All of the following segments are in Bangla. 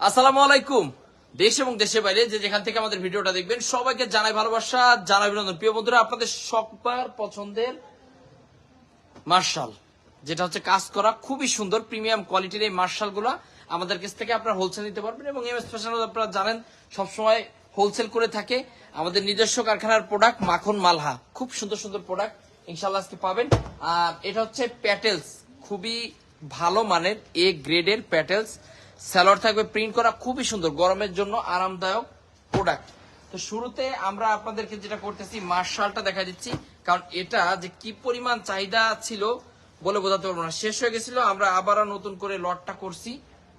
আসসালামু আলাইকুম। দেশ এবং দেশের বাইরে যে যেখান থেকে আমাদের ভিডিওটা দেখবেন, সবাইকে জানাই ভালোবাসা, জানাই অভিনন্দন। প্রিয় বন্ধুরা, আপনাদের সবার পছন্দের মার্শাল যেটা হচ্ছে কাজ করা খুবই সুন্দর প্রিমিয়াম কোয়ালিটির এই মার্শালগুলা আমাদের কাছ থেকে আপনারা হোলসেল নিতে পারবেন এবং এম স্পেশাল আপনারা জানেন, সবসময় হোলসেল করে থাকে আমাদের নিজস্ব কারখানার প্রোডাক্ট মাখন মালহা। খুব সুন্দর সুন্দর প্রোডাক্ট ইনশাল্লাহ আজকে পাবেন। আর এটা হচ্ছে প্যাটেলস খুবই ভালো মানের এ গ্রেডের প্যাটেলস স্যালোয়ার থাকবে, প্রিন্ট করা খুবই সুন্দর, গরমের জন্য আরামদায়ক প্রোডাক্ট। তো শুরুতে আমরা আপনাদেরকে যেটা করতেছি, মার্শালটা দেখা দিচ্ছি, কারণ এটা যে কি পরিমাণ চাহিদা ছিল বলে বোঝাতে পারব না। শেষ হয়ে গেছিল, আমরা আবারও নতুন করে লটটা করছি,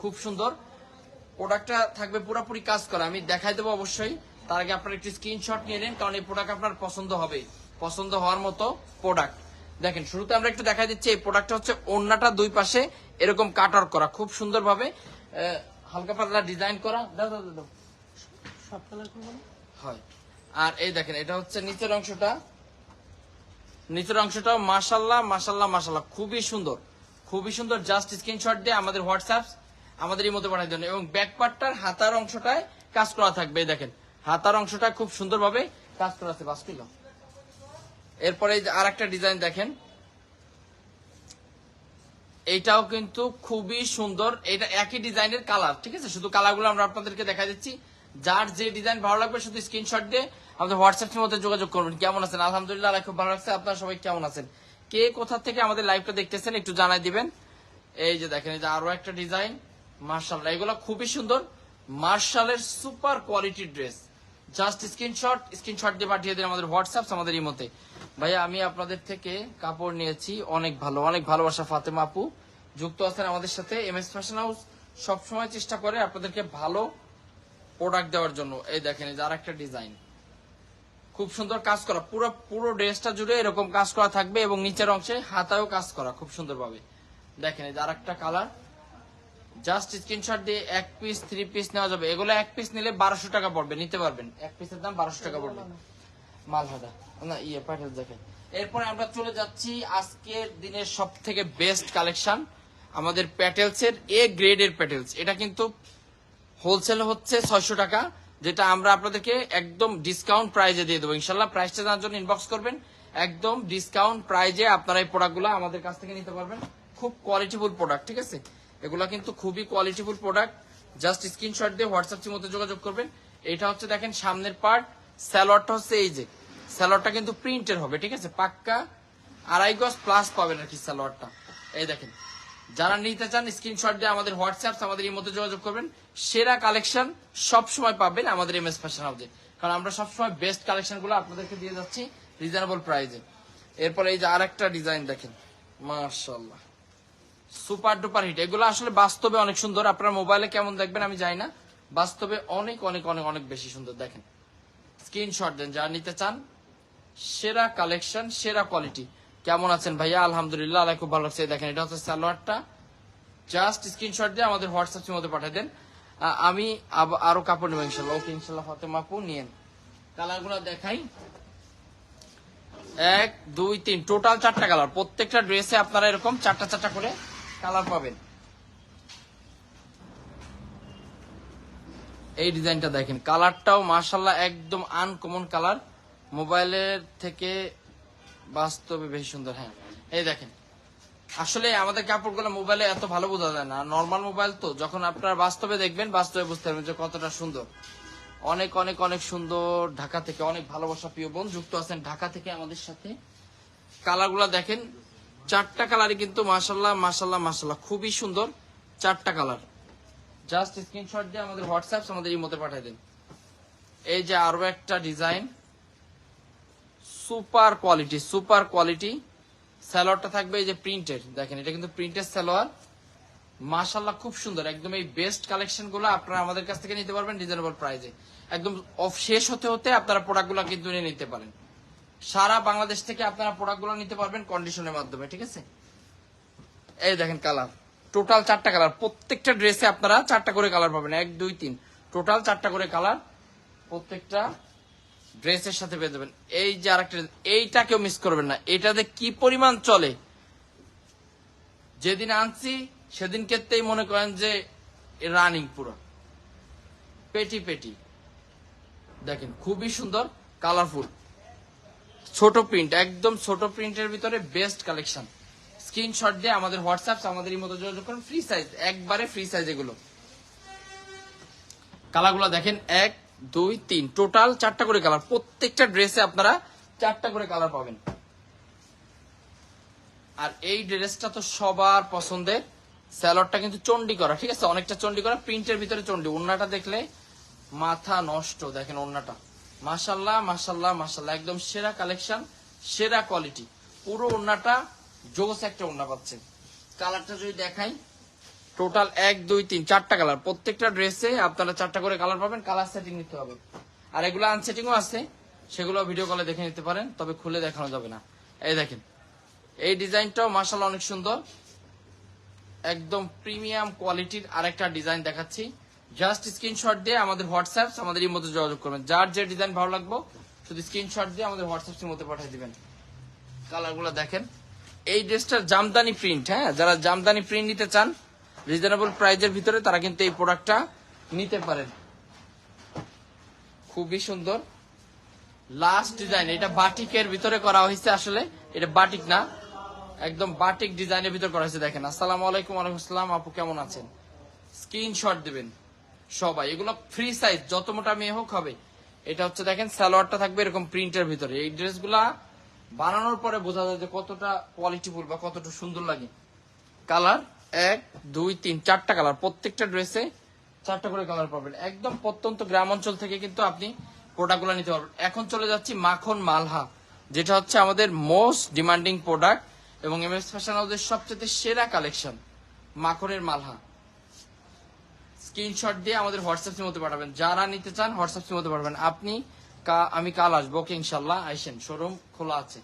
খুব সুন্দর। প্রোডাক্টটা থাকবে পুরোপুরি কাজ করা, আমি দেখাই দেবো অবশ্যই। তার আগে আপনার একটি স্ক্রিনশট নিয়ে নেন, কারণ এই প্রোডাক্ট আপনার পছন্দ হবে, পছন্দ হওয়ার মতো প্রোডাক্ট। দেখেন, শুরুতে আমরা একটু দেখাই দিচ্ছি, এই প্রোডাক্টটা হচ্ছে ওন্নাটা দুই পাশে এরকম কাটার করা, খুব সুন্দরভাবে। হালকা পাতলা ডিজাইন করা। দাও দাও দাও, সব কালার করব হয়। আর এই দেখেন এটা হচ্ছে নিচের অংশটা। নিচের অংশটা মাশাল্লাহ মাশাল্লাহ মাশাল্লাহ খুবই সুন্দর। খুবই সুন্দর। জাস্ট স্ক্রিনশট দিয়ে আমাদের হোয়াটসঅ্যাপ আমাদের এই মতো পাঠাই দেন। এবং ব্যাক পার্টটার হাতার অংশটায় কাজ করা থাকবে এই দেখেন। হাতার অংশটা খুব সুন্দরভাবে কাজ করা আছে বাস এরপরে আর একটা ডিজাইন দেখেন। এইটাও কিন্তু খুবই সুন্দর। এটা একই ডিজাইনের কালার, ঠিক আছে? শুধু কালারগুলো আমরা আপনাদেরকে দেখা দিচ্ছি। যার যে ডিজাইন ভালো লাগবে, শুধু স্ক্রিনশট দিয়ে আমাদের হোয়াটসঅ্যাপের মধ্যে যোগাযোগ করবেন। কেমন আছেন? আলহামদুলিল্লাহ খুব ভালো লাগছে। আপনারা সবাই কেমন আছেন? কে কোথা থেকে আমাদের লাইভটা দেখতেছেন, একটু জানাই দিবেন। এই যে দেখেন, এই যে আরও একটা ডিজাইন। মার্শাল্লাহ, এগুলো খুবই সুন্দর। মার্শালের সুপার কোয়ালিটির ড্রেস জাস্ট স্ক্রিনশট স্ক্রিনশট দিয়ে পাঠিয়ে দিন আমাদের হোয়াটসঅ্যাপ আমাদের ইমোতে। ভাইয়া, আমি আপনাদের থেকে কাপড় নিয়েছি, অনেক ভালো, অনেক ভালোবাসা ফাতেমা আপু। যুক্ত আছেন আমাদের সাথে এম এস ফ্যাশন হাউস সবসময় চেষ্টা করে আপনাদেরকে ভালো প্রোডাক্ট দেওয়ার জন্য। এই দেখেন, এই যে আর একটা ডিজাইন খুব সুন্দর কাজ করা, পুরো পুরো ড্রেসটা জুড়ে এরকম কাজ করা থাকবে এবং নিচের অংশে হাতায়ও কাজ করা, খুব সুন্দরভাবে। দেখেন, এই যে আর একটা কালার জাস্ট স্ক্রিনশট দিয়ে এক পিস থ্রি পিস নেওয়া যাবে। এগুলো এক পিস নিলে বারোশো টাকা পড়বে নিতে পারবেন। এক পিসের দাম বারোশো টাকা পড়বে। মালহাদা না ইয়ে প্যাটেল দেখেন। এরপরে আমরা চলে যাচ্ছি আজকের দিনের সব থেকে বেস্ট কালেকশন আমাদের প্যাটেলস এর এ গ্রেডের প্যাটেলস এটা কিন্তু হোলসেল হচ্ছে ছয়শো টাকা যেটা আমরা আপনাদেরকে একদম ডিসকাউন্ট প্রাইজে দিয়ে দেবো। ইনশাল্লাহ প্রাইসটা জানার জন্য ইনবক্স করবেন। একদম ডিসকাউন্ট প্রাইজে আপনারা এই প্রোডাক্টগুলো আমাদের কাছ থেকে নিতে পারবেন। খুব কোয়ালিটিফুল প্রোডাক্ট ঠিক আছে? এগুলো কিন্তু খুবই কোয়ালিটিফুল প্রোডাক্ট জাস্ট স্ক্রিনশট দিয়ে হোয়াটসঅ্যাপ মধ্যে যোগাযোগ করবেন। এটা হচ্ছে দেখেন সামনের পার্ট স্যালোয়ারটা হচ্ছে এই যে স্যালোয়ারটা কিন্তু প্রিন্টের হবে, ঠিক আছে? পাক্কা আড়াই গজ প্লাস পাবেন আর কি স্যালোয়ারটা এই দেখেন, যারা নিতে চান স্ক্রিনশট দিয়ে আমাদের হোয়াটসঅ্যাপ আমাদের এই মধ্যে যোগাযোগ করবেন। সেরা কালেকশন সব সময় পাবেন আমাদের এম এস ফ্যাশন হাউসে কারণ আমরা সবসময় বেস্ট কালেকশনগুলো আপনাদেরকে দিয়ে যাচ্ছি রিজনেবল প্রাইজে এরপরে এই যে আর একটা ডিজাইন দেখেন। মার্শাল্লাহ সুপার ডুপার হিট। এগুলো আসলে বাস্তবে অনেক সুন্দর। আপনার মোবাইলে কেমন দেখবেন আমি জানি না। বাস্তবে অনেক অনেক অনেক অনেক বেশি সুন্দর। দেখেন, স্ক্রিনশট দেন, যারা নিতে চান, সেরা কালেকশন, সেরা কোয়ালিটি। কেমন আছেন ভাইয়া? আলহামদুলিল্লাহ, আল্লাহ খুব ভালো লাগছে দেখেন, এটা হচ্ছে সালোয়ারটা। জাস্ট স্ক্রিনশট দিয়ে আমাদের হোয়াটসঅ্যাপের মধ্যে পাঠিয়ে দেন। আমি আরও কাপড় নেব ইনশাল্লাহ। ওকে, ইনশাল্লাহ ফাতেমা আপু, নিয়েন। কালারগুলো দেখাই। এক, দুই, তিন, টোটাল চারটা কালার। প্রত্যেকটা ড্রেসে আপনারা এরকম চারটা চারটা করে কালার পাবেন। এই ডিজাইনটা দেখেন, কালারটাও মার্শাল্লাহ একদম আনকমন কালার। মোবাইলের থেকে বাস্তবে বেশি সুন্দর হ্যাঁ। এই দেখেন, আসলে আমাদের কাপড়গুলো মোবাইলে এত ভালো বোঝা যায় না। নর্মাল মোবাইল তো, যখন আপনারা বাস্তবে দেখবেন, বাস্তবে বুঝতে পারবেন যে কতটা সুন্দর। অনেক অনেক অনেক সুন্দর ঢাকা থেকে, অনেক ভালোবাসা প্রিয় বোন যুক্ত আছেন ঢাকা থেকে আমাদের সাথে। কালারগুলো দেখেন চারটা কালারই কিন্তু মাসাল্লাহ মাসাল্লাহ মাসাল্লাহ খুবই সুন্দর চারটা কালার জাস্ট স্ক্রিনশট দিয়ে আমাদের হোয়াটসঅ্যাপ আমাদের এই মতে পাঠিয়ে দিন। এই যে আরও একটা design super quality super quality স্যালোয়ারটা থাকবে এই যে প্রিন্টেড দেখেন, এটা কিন্তু প্রিন্টেড স্যালোয়ার মাশাল্লাহ খুব সুন্দর। একদম এই বেস্ট কালেকশনগুলো আপনারা আমাদের কাছ থেকে নিতে পারবেন রিজনেবল প্রাইসে একদম অফ শেষ হতে হতে আপনারা প্রোডাক্টগুলো কিন্তু নিয়ে নিতে পারেন। সারা বাংলাদেশ থেকে আপনারা প্রোডাক্টগুলো নিতে পারবেন কন্ডিশনের মাধ্যমে, ঠিক আছে? এই দেখেন কালার। টোটাল চারটা কালার। প্রত্যেকটা ড্রেসে আপনারা চারটা করে কালার পাবেন। এক, দুই, তিন। টোটাল চারটা করে কালার প্রত্যেকটা ড্রেসের সাথে পেয়ে যাবেন। এই যে আরেকটা এইটা কেউ মিস করবেন না। এটাতে কি পরিমাণ চলে? যেদিন আনছি, সেদিন ক্ষেত্রেই মনে করেন যে রানিং পুরো। পেটি পেটি। দেখেন, খুবই সুন্দর কালারফুল ছোট প্রিন্ট একদম ছোট প্রিন্টের ভিতরে বেস্ট কালেকশন স্ক্রিনশট দিয়ে আমাদের হোয়াটসঅ্যাপ আমাদের মতো যোগাযোগ করুন ফ্রি সাইজ একবারে ফ্রি সাইজ এগুলো। কালারগুলো দেখেন, এক, দুই, তিন টোটাল চারটা করে কালার প্রত্যেকটা ড্রেসে আপনারা চারটা করে কালার পাবেন। আর এই ড্রেসটা তো সবার পছন্দের। স্যালোডটা কিন্তু চন্ডি করা, ঠিক আছে? অনেকটা চন্ডি করা প্রিন্টের ভিতরে চন্ডি ওন্নাটা দেখলে মাথা নষ্ট, দেখেন ওন্নাটা মাশাল্লাহ মাশাল্লাহ মাশাল্লাহ একদম সেরা কালেকশন, সেরা কোয়ালিটি। পুরো ওন্নাটা জোস একটা ওন্না পাচ্ছেন। কালারটা যদি দেখাই, টোটাল এক, দুই, তিন, চারটা কালার। প্রত্যেকটা ড্রেসে আপনারা চারটা করে কালার পাবেন, কালার সেটিং নিতে হবে। আর এগুলো আনসেটিংও আছে, সেগুলো ভিডিও কলে দেখে নিতে পারেন, তবে খুলে দেখানো যাবে না। এই দেখেন, এই ডিজাইনটাও মার্শাল অনেক সুন্দর। একদম প্রিমিয়াম কোয়ালিটির আরেকটা ডিজাইন দেখাচ্ছি। জাস্ট স্ক্রিনশট দিয়ে আমাদের হোয়াটসঅ্যাপ আমাদের এই মধ্যে যোগাযোগ করবেন। যার যে ডিজাইন ভালো লাগবে, শুধু স্ক্রিনশট দিয়ে আমাদের হোয়াটসঅ্যাপ মধ্যে পাঠিয়ে দিবেন। কালারগুলো দেখেন। এই ড্রেসটার জামদানি প্রিন্ট হ্যাঁ? যারা জামদানি প্রিন্ট নিতে চান রিজনেবল প্রাইজের ভিতরে তারা কিন্তু এই প্রোডাক্টটা নিতে পারেন। খুবই সুন্দর। লাস্ট ডিজাইন এটা বাটিকের ভিতরে করা হয়েছে আসলে। এটা বাটিক না, একদম বাটিক ডিজাইনের ভিতরে করা হয়েছে, দেখেন। আসসালামু আলাইকুম আসসালাম আপু, কেমন আছেন? স্ক্রিনশট দিবেন। সবাই, এগুলো ফ্রি সাইজ যত মোটা মেয়ে হোক হবে। এটা হচ্ছে দেখেন, সালোয়ারটা থাকবে এরকম প্রিন্টের ভিতরে। এই ড্রেসগুলা বানানোর পরে বোঝা যায় যে কতটা কোয়ালিটিফুল বা কতটা সুন্দর লাগে। কালার এক, দুই, তিন, চারটা কালার প্রত্যেকটা ড্রেসে চারটা করে কালার পাবেন। একদম প্রত্যন্ত গ্রাম অঞ্চল থেকে কিন্তু আপনি প্রোডাক্টগুলো নিতে পারবেন। এখন চলে যাচ্ছি মাখন মালহা, যেটা হচ্ছে আমাদের মোস্ট ডিমান্ডিং প্রোডাক্ট এবং এম এস ফ্যাশন হাউসের সবচেয়ে সেরা কালেকশন মাখনের মালহা। স্ক্রিনশট দিয়ে আমাদের হোয়াটসঅ্যাপ মধ্যে পাঠাবেন। যারা নিতে চান হোয়াটসঅ্যাপ মধ্যে পাঠাবেন। আপনি আমি কাল আসব। ওকে ইনশাল্লাহ আইসেন। শোরুম খোলা আছে।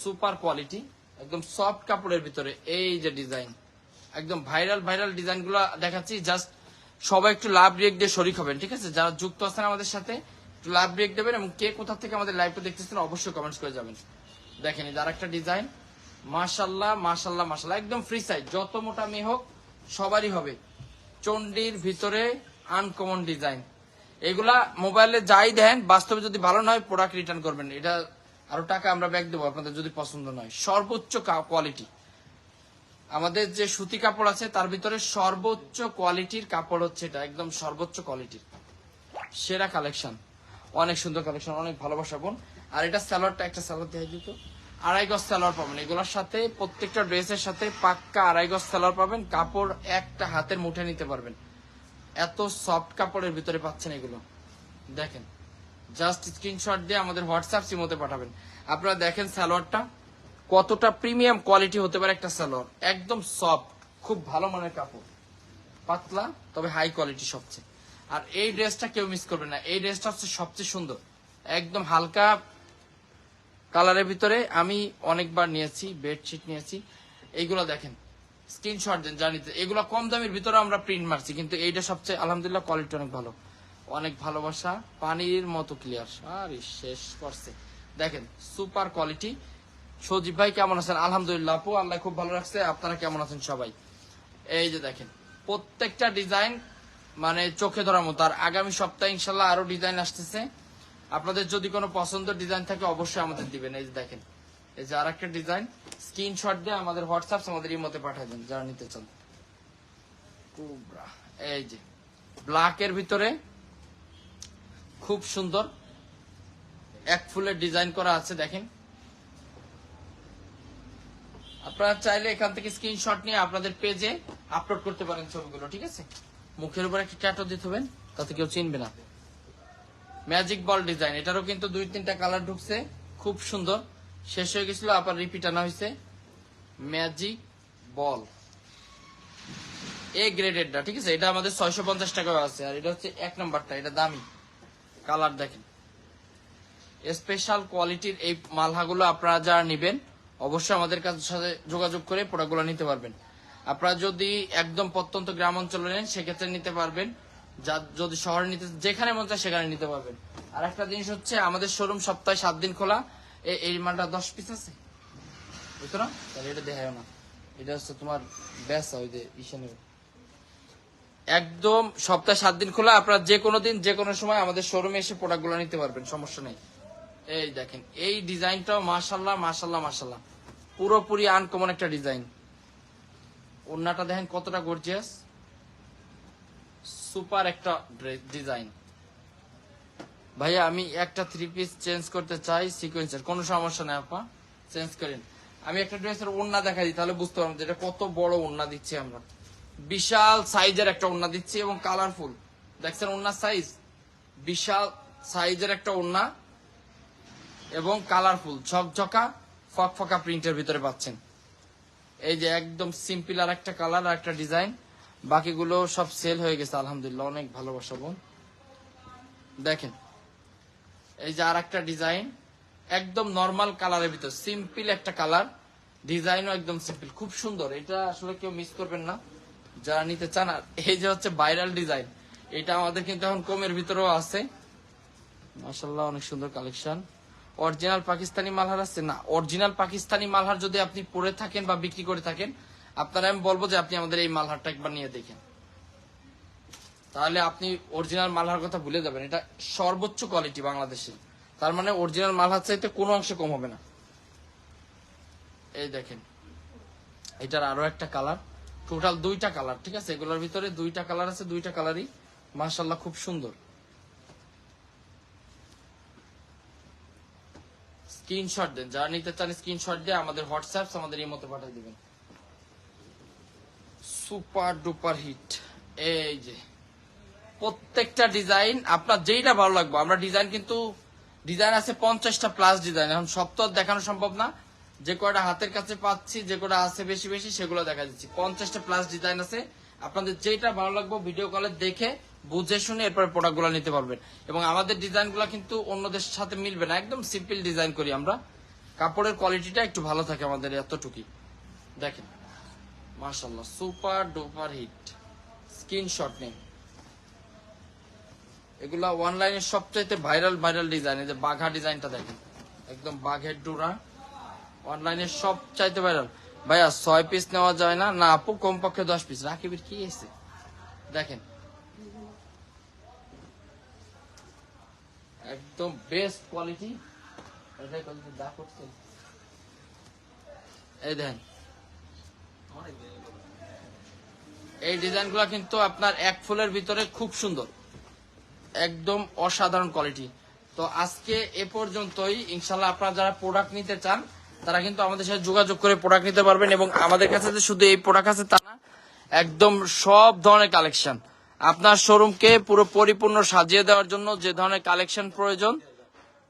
Super quality. একদম সফট কাপড়ের ভিতরে। এই যে ডিজাইন। একদম ভাইরাল ভাইরাল ডিজাইনগুলো দেখাচ্ছি। জাস্ট সবাই একটু লাভ রিয়েক্ট দিয়ে শরিক হবেন, ঠিক আছে? যারা যুক্ত আছেন আমাদের সাথে, একটু লাভ রিয়েক্ট দেবেন এবং কে কোথা থেকে আমাদের লাইভটা দেখতেছেন অবশ্যই কমেন্টস করে যাবেন। দেখেন এই আর একটা ডিজাইন। মাশাল্লাহ মাশাল্লাহ মাশাল্লাহ একদম ফ্রি সাইজ যত মোটা মেয়ে হোক, সবারই হবে। চন্ডির ভিতরে আনকমন ডিজাইন এগুলা মোবাইলে যাই দেন বাস্তবে যদি ভালো নয় প্রোডাক্ট রিটার্ন করবেন। এটা আরও টাকা আমরা ব্যাক দেবো আপনাদের যদি পছন্দ নয়। সর্বোচ্চ কোয়ালিটি আমাদের যে সুতি কাপড় আছে, তার ভিতরে সর্বোচ্চ কোয়ালিটির কাপড় হচ্ছে এটা, একদম সর্বোচ্চ কোয়ালিটির সেরা কালেকশন অনেক সুন্দর কালেকশন অনেক ভালোবাসা বোন। আর এটা স্যালোয়ারটা একটা স্যালোয়ার দিয়ে দিত আড়াই গজ স্যালোয়ার পাবেন। এগুলোর সাথে প্রত্যেকটা ড্রেসের সাথে পাক্কা আড়াই গজ স্যালোয়ার পাবেন। কাপড় একটা হাতের মুঠে নিতে পারবেন। এত সফট কাপড়ের ভিতরে পাচ্ছেন এগুলো। দেখেন জাস্ট স্ক্রিনশট দিয়ে আমাদের হোয়াটসঅ্যাপ সিমোতে পাঠাবেন। আপনারা দেখেন সালোয়ারটা, কতটা প্রিমিয়াম কোয়ালিটি হতে পারে একটা সালোয়ার। একদম সফট খুব ভালো মানের কাপড়। পাতলা, তবে হাই কোয়ালিটি সবচেয়ে। আর এই ড্রেসটা কেউ মিস করবে না। এই ড্রেসটা হচ্ছে সবচেয়ে সুন্দর। একদম হালকা কালারের ভিতরে আমি অনেকবার নিয়েছি বেডশিট নিয়েছি। এইগুলো দেখেন স্ক্রিনশট দেন জানিতে এগুলো কম দামের ভিতরে আমরা প্রিন্ট মারছি, কিন্তু এইটা সবচেয়ে, আলহামদুলিল্লাহ কোয়ালিটি অনেক ভালো। অনেক ভালোবাসা, পানির মতো ক্লিয়ার আর, শেষ করছে। দেখেন সুপার কোয়ালিটি সজীব ভাই, কেমন আছেন? আলহামদুলিল্লাহ, আপু, আল্লাহ খুব ভালো রাখছে। আপনারা কেমন আছেন সবাই? এই যে দেখেন, প্রত্যেকটা ডিজাইন মানে চোখে ধরার মতো। আর আগামী সপ্তাহে ইনশাল্লাহ আরও ডিজাইন আসতেছে। আপনাদের যদি কোনো পছন্দের ডিজাইন থাকে, অবশ্যই আমাদের দিবেন। এই যে দেখেন, এই যে আর একটা ডিজাইন স্ক্রিনশট দিয়ে আমাদের হোয়াটসঅ্যাপ আমাদের এই মতে পাঠিয়ে দেন, যারা নিতে চান। এই যে ব্ল্যাকের ভিতরে খুব সুন্দর এক ফুলের ডিজাইন করা আছে, দেখেন। আপনারা চাইলে এখান থেকে স্ক্রিনশট নিয়ে আপনাদের পেজে আপলোড করতে পারেন ছবিগুলো, ঠিক আছে? মুখের উপর একটা ট্যাটু দিতে হবেন, তাতে কেউ চিনবে না। Magic ball design. এটারও কিন্তু দুই তিনটা কালার ঢুকছে। খুব সুন্দর। শেষ হয়ে গেছিল, আবার রিপিট আনা হয়েছে। Magic ball. এ গ্রেডেডটা, ঠিক আছে? এটা আমাদের ছয়শো পঞ্চাশ টাকা আছে। আর এটা হচ্ছে এক নাম্বারটা, এটা দামি। কালার দেখেন। স্পেশাল কোয়ালিটির এই মালহাগুলো আপনারা যারা নিবেন, অবশ্যই আমাদের কাছে সাথে যোগাযোগ করে প্রোডাক্টগুলো নিতে পারবেন। আপনারা যদি একদম প্রত্যন্ত গ্রাম অঞ্চলে নেন, সেক্ষেত্রে নিতে পারবেন। যদি শহরে নিতে, যেখানে মন চায় সেখানে নিতে পারবেন। আর একটা জিনিস হচ্ছে, আমাদের শোরুম সপ্তাহে সাত দিন খোলা। এই মালটা দশ পিস আছে। না তাহলে এটা দেখায় না। এটা হচ্ছে তোমার ওই যে একদম সপ্তাহে সাত দিন খোলা, আপনারা যে কোনো দিন, যে কোনো সময় আমাদের শোরুমে এসে প্রোডাক্টগুলো নিতে পারবেন, সমস্যা নেই। এই দেখেন, এই ডিজাইনটাও মাশাল্লাহ মাশাল্লাহ মাশাল্লাহ পুরোপুরি আনকমন একটা ডিজাইন। ওড়নাটা দেখেন কতটা গর্জিয়াস সুপার একটা ডিজাইন ভাইয়া, আমি একটা থ্রি পিস চেঞ্জ করতে চাই সিকোয়েন্সের কোনো সমস্যা নেই, আপা। চেঞ্জ করেন। আমি একটা ড্রেসের ওড়না দেখা দিই, তাহলে বুঝতে পারব যে এটা কত বড় ওড়না দিচ্ছি আমরা। বিশাল সাইজের একটা ওড়না দিচ্ছি এবং কালারফুল দেখছেন ওড়নার সাইজ বিশাল সাইজের একটা ওড়না এবং কালারফুল ঝকঝকা, ফকফকা প্রিন্টের ভিতরে পাচ্ছেন। এই যে একদম সিম্পল আর একটা কালার আর একটা ডিজাইন বাকিগুলো সব সেল হয়ে গেছে, আলহামদুলিল্লাহ। অনেক ভালোবাসা বোন। দেখেন, এই যে আর একটা ডিজাইন একদম নর্মাল কালারের ভিতর সিম্পল একটা কালার ডিজাইনও একদম সিম্পল খুব সুন্দর। এটা আসলে কেউ মিস করবেন না। যারা নিতে চান, আর এই যে হচ্ছে ভাইরাল ডিজাইন এটা আমাদের কিন্তু এখন কমের ভিতরেও আছে। মাসাল্লাহ অনেক সুন্দর কালেকশন অরিজিনাল পাকিস্তানি মালহার আছে? না অরিজিনাল পাকিস্তানি মালহার যদি আপনি পরে থাকেন বা বিক্রি করে থাকেন আপনারা আমি বলব যে আপনি আমাদের এই মালহারটা একবার নিয়ে দেখেন। তাহলে আপনি অরিজিনাল মালহার কথা ভুলে যাবেন। এটা সর্বোচ্চ কোয়ালিটি বাংলাদেশে তার মানে অরিজিনাল মালহার চাইতে কোনো অংশে কম হবে না। এই দেখেন। এটার আরও একটা কালার টোটাল দুইটা কালার ঠিক আছে? এগুলোর ভিতরে দুইটা কালার আছে, দুইটা কালারই মাশাল্লাহ খুব সুন্দর। স্ক্রিনশট দেন। যারা নিতে চান স্ক্রিনশট দিয়ে আমাদের হোয়াটসঅ্যাপ আমাদের এই মতো পাঠিয়ে দিবেন। Super duper hit. এই যে, প্রত্যেকটা ডিজাইন আপনার যেইটা ভালো লাগবে, আমরা ডিজাইন কিন্তু, ডিজাইন আছে পঞ্চাশটা প্লাস ডিজাইন, এখন সব তো দেখানো সম্ভব না। যে কয়টা হাতের কাছে পাচ্ছি, যে কয়টা আছে বেশি বেশি, সেগুলো দেখা দিচ্ছি। পঞ্চাশটা প্লাস ডিজাইন আছে। আপনাদের যেটা ভালো লাগবে ভিডিও কলে দেখে, বুঝে শুনে এরপরে প্রোডাক্টগুলো নিতে পারবেন। এবং আমাদের ডিজাইনগুলো কিন্তু অন্যদের সাথে মিলবে না, একদম সিম্পল ডিজাইন করি আমরা। কাপড়ের কোয়ালিটিটা একটু ভালো থাকে আমাদের এতটুকুই। দেখেন। মাশাল্লাহ সুপার ডুপার হিট। স্ক্রিনশট নেই। এগুলা অনলাইনে সবচাইতে ভাইরাল ভাইরাল ডিজাইন, এই যে বাঘা ডিজাইনটা দেখেন। একদম বাঘের ডোরা। অনলাইনে সবচাইতে ভাইরাল। ভাইয়া, ছয় পিস নেওয়া যায় না? না আপু, কমপক্ষে দশ পিস। রাকিবের কি এসে দেখেন। একদম বেস্ট কোয়ালিটি এই দেখেন। এই ডিজাইন ডিজাইনগুলো কিন্তু আপনার এক ফুলের ভিতরে খুব সুন্দর। একদম অসাধারণ কোয়ালিটি। তো আজকে এ পর্যন্তই। ইনশাল্লাহ আপনারা যারা প্রোডাক্ট নিতে চান, তারা কিন্তু আমাদের সাথে যোগাযোগ করে প্রোডাক্ট নিতে পারবেন এবং আমাদের কাছে যে শুধু এই প্রোডাক্ট আছে তা না, একদম সব ধরনের কালেকশন আপনার শোরুমকে পুরো পরিপূর্ণ সাজিয়ে দেওয়ার জন্য যে ধরনের কালেকশন প্রয়োজন,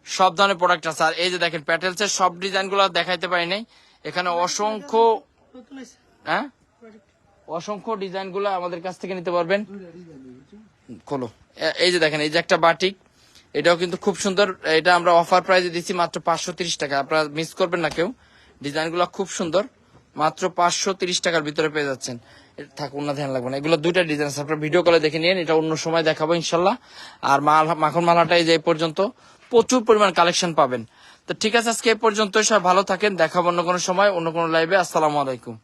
সব ধরনের প্রোডাক্ট আছে। আর এই যে দেখেন প্যাটেলস এর সব ডিজাইনগুলো দেখাইতে পারি নাই। এখানে অসংখ্য হ্যাঁ? অসংখ্য ডিজাইনগুলো আমাদের কাছ থেকে নিতে পারবেন। খোলো এই যে দেখেন এই যে একটা বাটিক এটাও কিন্তু খুব সুন্দর। এটা আমরা অফার প্রাইসে দিচ্ছি মাত্র পাঁচশো তিরিশ টাকা। আপনারা মিস করবেন না কেউ। ডিজাইনগুলো খুব সুন্দর। মাত্র পাঁচশো তিরিশ টাকার ভিতরে পেয়ে যাচ্ছেন। থাকুন না ধ্যান লাগবে না। এগুলো দুইটা ডিজাইন আছে। আপনারা ভিডিও কলে দেখে নিন এটা অন্য সময় দেখাবো ইনশাল্লাহ। আর মাল মাখন মালাটাই যে এই পর্যন্ত প্রচুর পরিমাণ কালেকশন পাবেন। তো ঠিক আছে আজকে এই পর্যন্ত সব ভালো থাকেন। দেখাবো অন্য কোনো সময় অন্য কোনো লাইভে আসসালামু আলাইকুম।